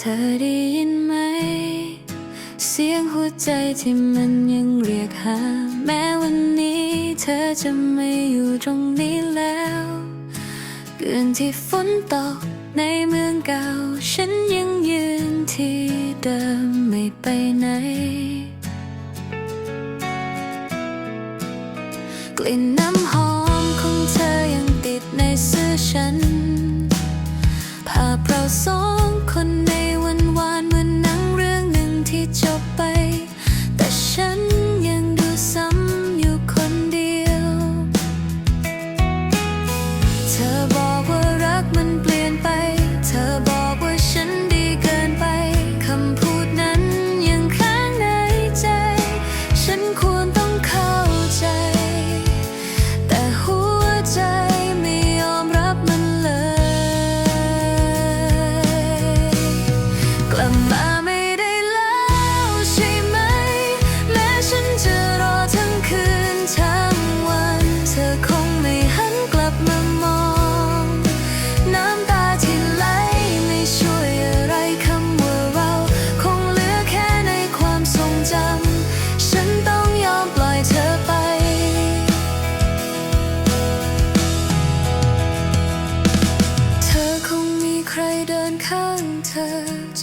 เธอได้ยินไหม เสียงหัวใจที่มันยังเรียกหา แม้วันนี้เธอจะไม่อยู่ตรงนี้แล้วคืนที่ฝนตกในเมืองเก่า ฉันยังยืนที่เดิมไม่ไปไหน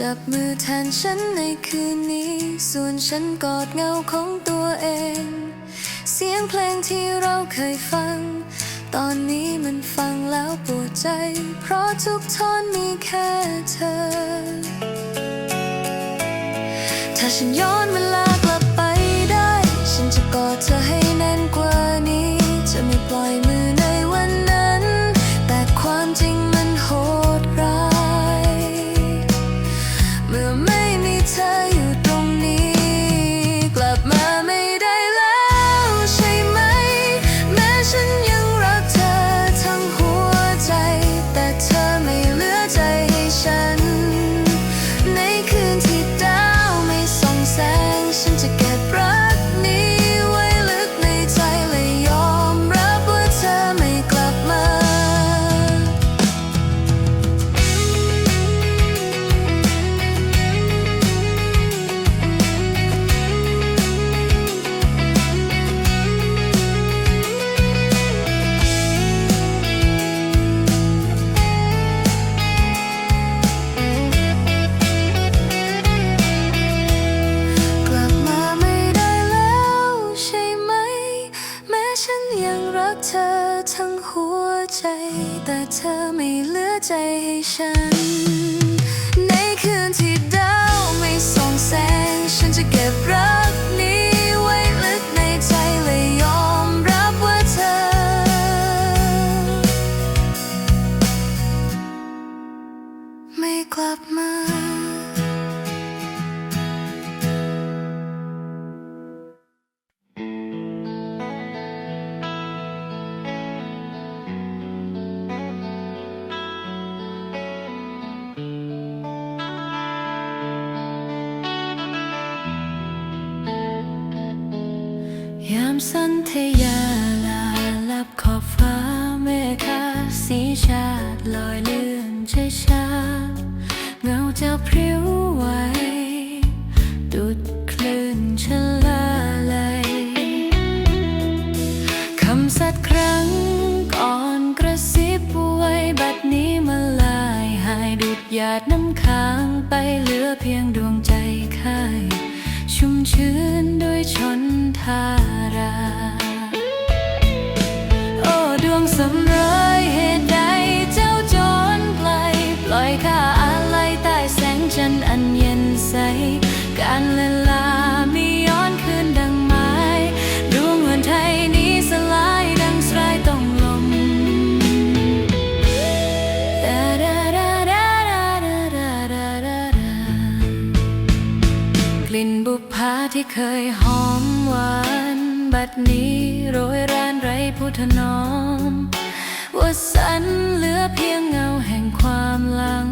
จับมือแทนฉันในคืนนี้ ส่วนฉันกอดเงาของตัวเอง เสียงเพลงที่เราเคยฟัง ตอนนี้มันฟังแล้วปวดใจ เพราะทุกท่อนมีแค่เธอ ถ้าฉันย้อนเวลากลับไปได้ ฉันจะกอดเธอให้แน่นกว่านี้ ฉั ยามสันเทยาลาลับขอบฟ้าเมฆาสีชาดลอยเลื่อนช้าเงาจะพริ้วไหวดุดคลื่นชะลาไหลคำสัตย์ครั้งก่อนกระซิบไว้บัดนี้มาลายหายดุดหยาดน้ำค้างไปเหลือเพียงดวงใจค่ายชุ่มชื้นด้วยชนทา การเวลามีย้อนคืนดังไม้ดวงวันไทยนี้สลายดังสลายต้องลมดาดาดาดาดาดาดาดาดากลิ่นบุปผาที่เคยหอมหวาน บัดนี้โรยรานไรพุทธนอมว่าสันเหลือเพียงเงาแห่งความหลัง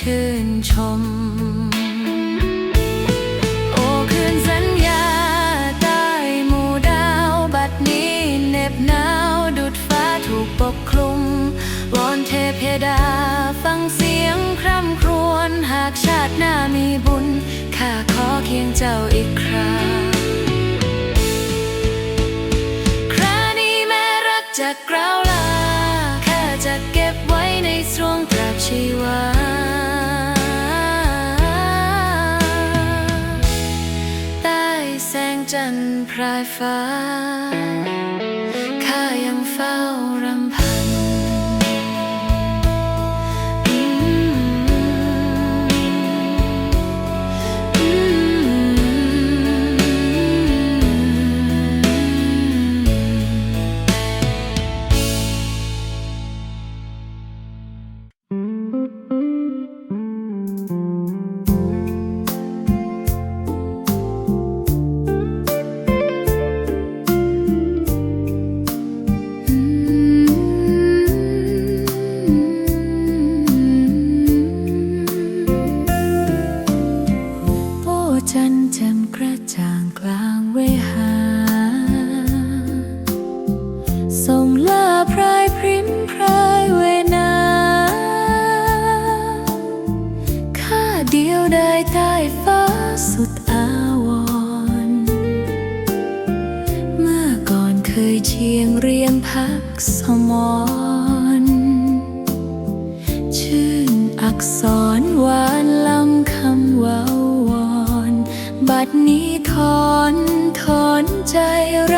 ชื่นชม โอ้คืนสัญญาใต้หมู่ดาวบัดนี้เน็บหนาวดุดฟ้าถูกปกคลุม วอนเทพดาฟังเสียงคร่ำครวญหากชาติหน้ามีบุญ ข้าขอเคียงเจ้าอีกครั้งครานี้แม่รักจากกล่าวลาข้าจะเก็บไว้ในสวง จันทร์พรายฟ้า งเรียงพักสมอนชื่นอักษรหวานลำคำวาวอน บัดนี้ถอนถอนใจไร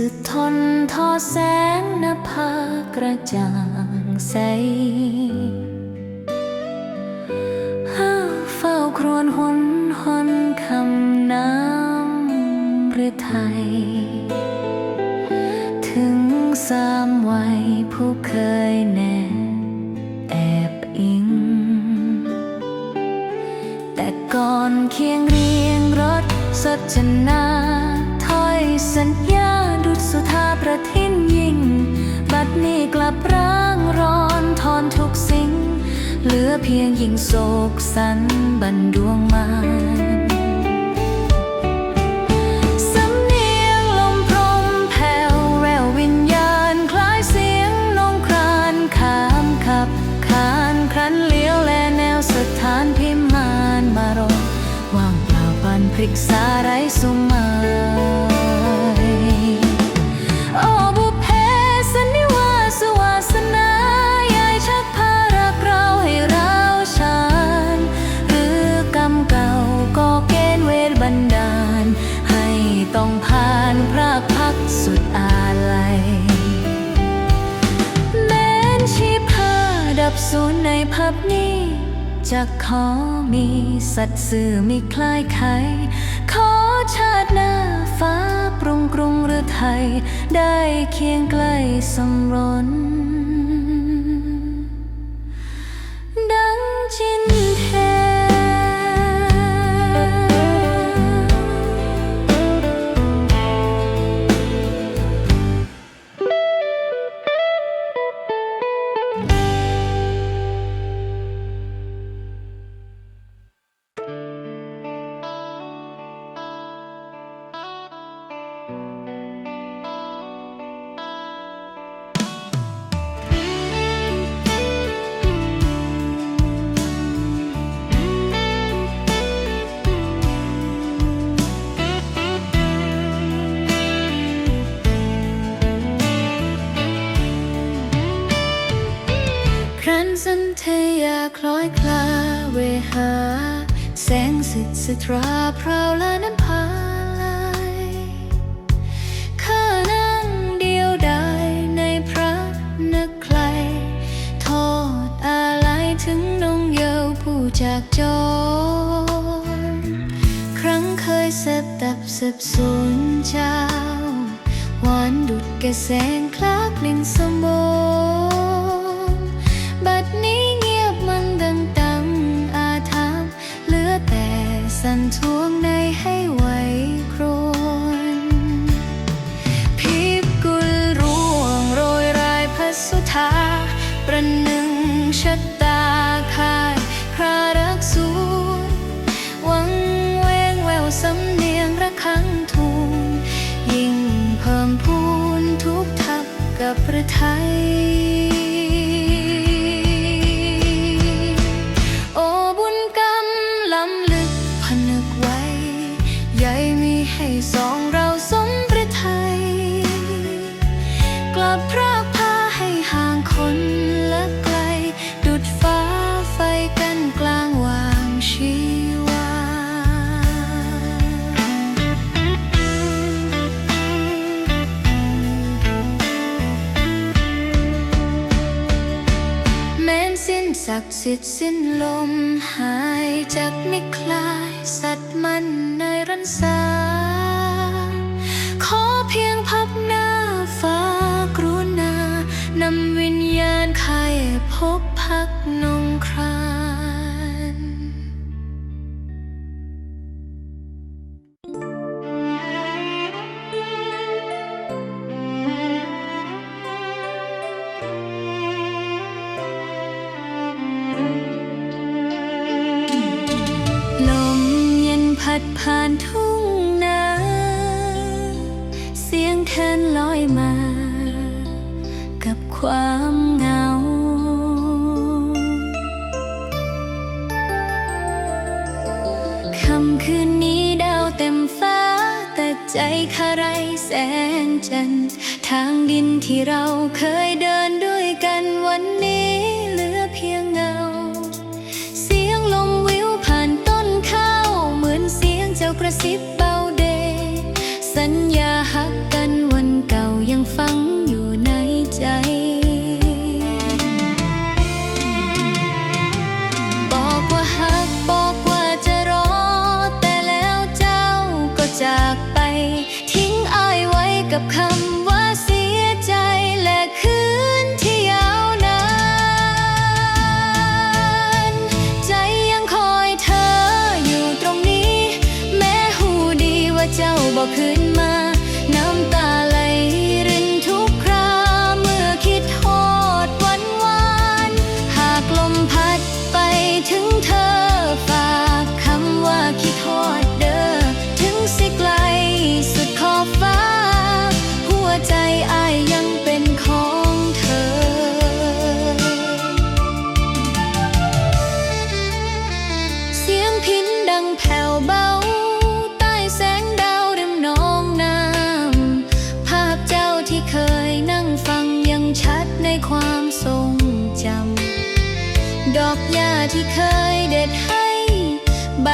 สุดทนทอแสงนภากระจ่างใส นดวงมาเนียงลมพรมแผ่วแวววิญญาคล้ายเสียงนงครานขามขับขานครนเลี้ยวแลแนวสถานพิมานมารมวางเล่าปันพริกสาไรสุมา จะขอมีสัตว์สื่อมีคล้ายไข่ขอชาติหน้าฟ้าปรุงกรุงหรือไทย ได้เคียงใกล้สมรน a drop สิทธิ์สิ้นลมหายจากนิคลาย สัตว์มันในรันสา come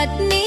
thật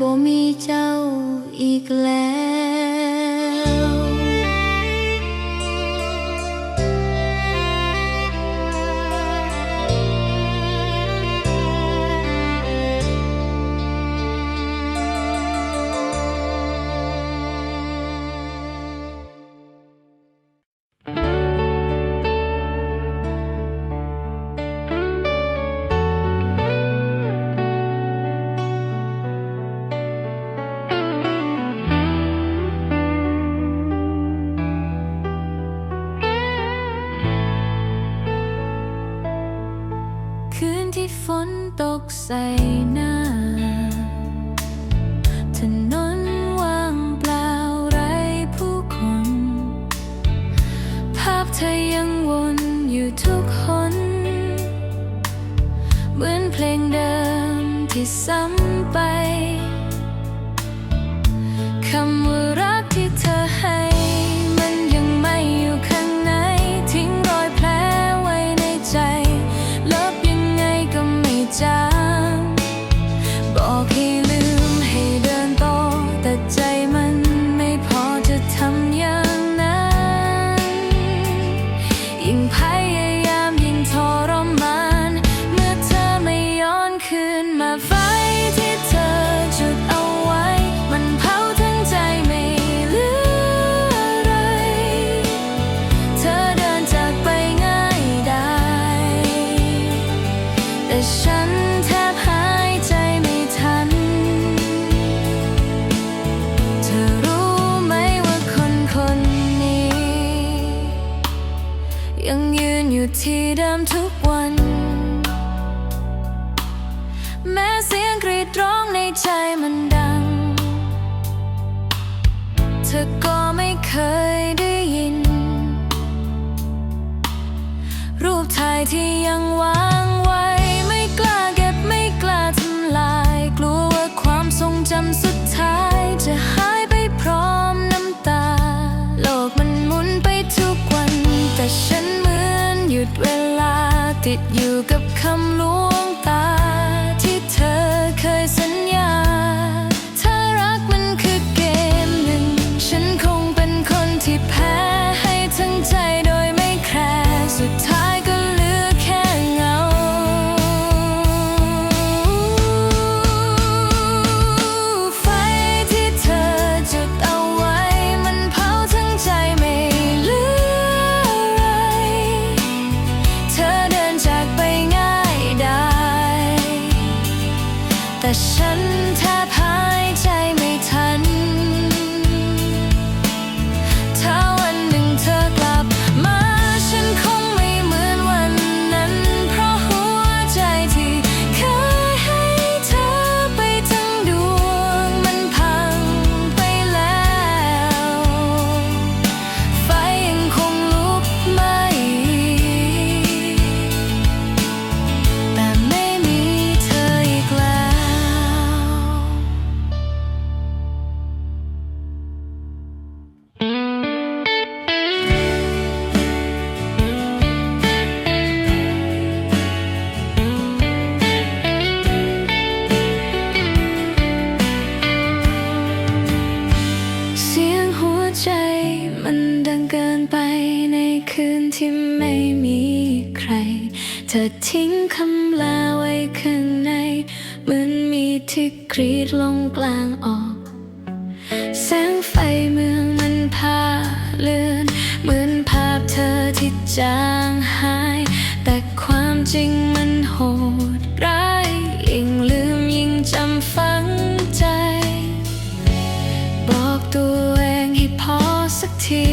บ่มีเจ้าอีกแล้ว treat you. 的身。 ธอทิ้งคำลาไว้ข้างใน เหมือนมีที่กรีดลงกลางออก แสงไฟเมืองมันพาเลือน เหมือนภาพเธอที่จางหาย แต่ความจริงมันโหดร้ายยิ่งลืมยิ่งจำฝังใจ บอกตัวเองให้พอสักที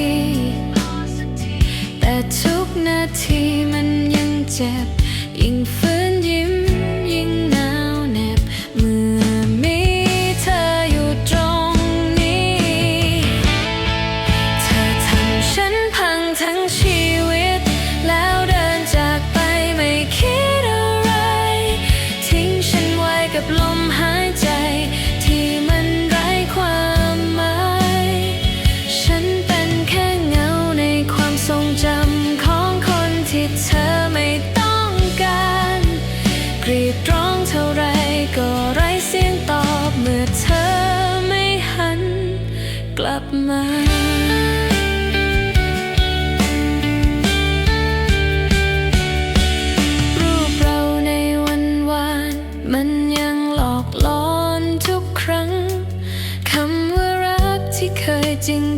แต่ทุกนาทีมันยังเจ็บ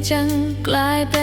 จังกลายเป็น